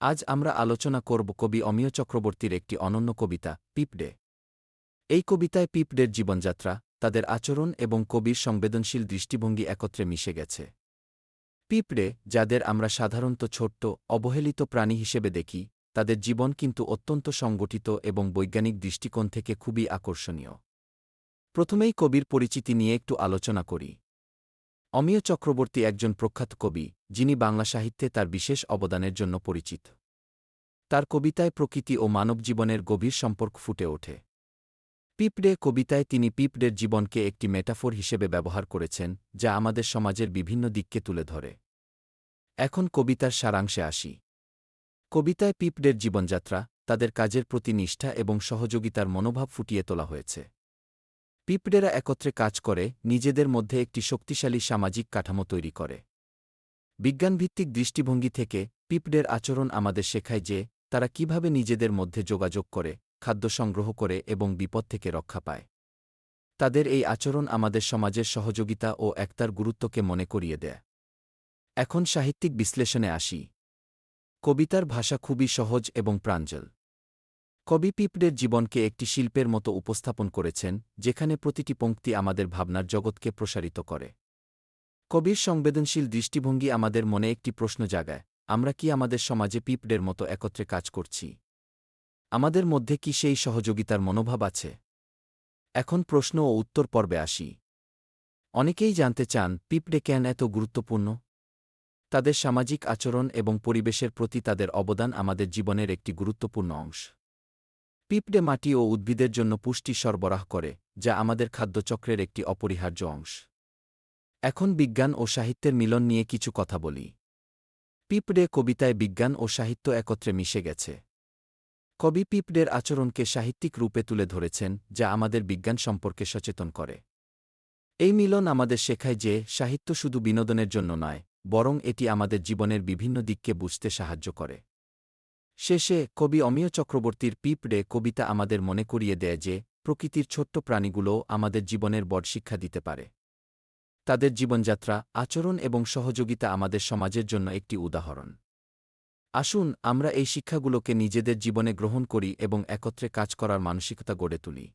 আজ আমরা আলোচনা করব কবি অমিয় চক্রবর্তীর একটি অনন্য কবিতা পিপডে এই কবিতায় পিপডের জীবনযাত্রা, তাদের আচরণ এবং কবির সংবেদনশীল দৃষ্টিভঙ্গি একত্রে মিশে গেছে। পিঁপড়ে যাদের আমরা সাধারণত ছোট্ট, অবহেলিত প্রাণী হিসেবে দেখি, তাদের জীবন কিন্তু অত্যন্ত সংগঠিত এবং বৈজ্ঞানিক দৃষ্টিকোণ থেকে খুবই আকর্ষণীয়। প্রথমেই কবির পরিচিতি নিয়ে একটু আলোচনা করি। অমিয় চক্রবর্তী একজন প্রখ্যাত কবি যিনি বাংলা সাহিত্যে তার বিশেষ অবদানের জন্য পরিচিত। তার কবিতায় প্রকৃতি ও মানব জীবনের গভীর সম্পর্ক ফুটে ওঠে। পিপডে কবিতায় তিনি পিপডের জীবনকে একটি মেটাফোর হিসেবে ব্যবহার করেছেন, যা আমাদের সমাজের বিভিন্ন দিককে তুলে ধরে। এখন কবিতার সারাংশে আসি। কবিতায় পিপডের জীবনযাত্রা, তাদের কাজের প্রতি নিষ্ঠা এবং সহযোগিতার মনোভাব ফুটিয়ে তোলা হয়েছে। পিপডেরা একত্রে কাজ করে, নিজেদের মধ্যে একটি শক্তিশালী সামাজিক কাঠামো তৈরি করে। বিজ্ঞানভিত্তিক দৃষ্টিভঙ্গি থেকে পিপডের আচরণ আমাদের শেখায় যে, তারা কীভাবে নিজেদের মধ্যে যোগাযোগ করে, খাদ্য সংগ্রহ করে এবং বিপদ থেকে রক্ষা পায়। তাদের এই আচরণ আমাদের সমাজের সহযোগিতা ও একতার গুরুত্বকে মনে করিয়ে দেয়। এখন সাহিত্যিক বিশ্লেষণে আসি। কবিতার ভাষা খুবই সহজ এবং প্রাঞ্জল। কবি পিপডের জীবনকে একটি শিল্পের মতো উপস্থাপন করেছেন, যেখানে প্রতিটি পঙ্ক্তি আমাদের ভাবনার জগৎকে প্রসারিত করে। কবির সংবেদনশীল দৃষ্টিভঙ্গি আমাদের মনে একটি প্রশ্ন জাগায়, আমরা কি আমাদের সমাজে পিপডের মতো একত্রে কাজ করছি? আমাদের মধ্যে কি সেই সহযোগিতার মনোভাব আছে? এখন প্রশ্ন ও উত্তর পর্বে আসি। অনেকেই জানতে চান, পিপডে কেন এত গুরুত্বপূর্ণ? তাদের সামাজিক আচরণ এবং পরিবেশের প্রতি তাদের অবদান আমাদের জীবনের একটি গুরুত্বপূর্ণ অংশ। পিঁপড়ে মাটি ও উদ্ভিদের জন্য পুষ্টি সরবরাহ করে, যা আমাদের খাদ্যচক্রের একটি অপরিহার্য অংশ। এখন বিজ্ঞান ও সাহিত্যের মিলন নিয়ে কিছু কথা বলি। পিঁপড়ে কবিতায় বিজ্ঞান ও সাহিত্য একত্রে মিশে গেছে। কবি পিঁপড়ের আচরণকে সাহিত্যিক রূপে তুলে ধরেছেন, যা আমাদের বিজ্ঞান সম্পর্কে সচেতন করে। এই মিলন আমাদের শেখায় যে, সাহিত্য শুধু বিনোদনের জন্য নয়, বরং এটি আমাদের জীবনের বিভিন্ন দিককে বুঝতে সাহায্য করে। শেষে, কবি অমিয় চক্রবর্তীর পিঁপড়ে কবিতা আমাদের মনে করিয়ে দেয় যে, প্রকৃতির ছোট্ট প্রাণীগুলোও আমাদের জীবনের বড় শিক্ষা দিতে পারে। তাদের জীবনযাত্রা, আচরণ এবং সহযোগিতা আমাদের সমাজের জন্য একটি উদাহরণ। আসুন, আমরা এই শিক্ষাগুলোকে নিজেদের জীবনে গ্রহণ করি এবং একত্রে কাজ করার মানসিকতা গড়ে তুলি।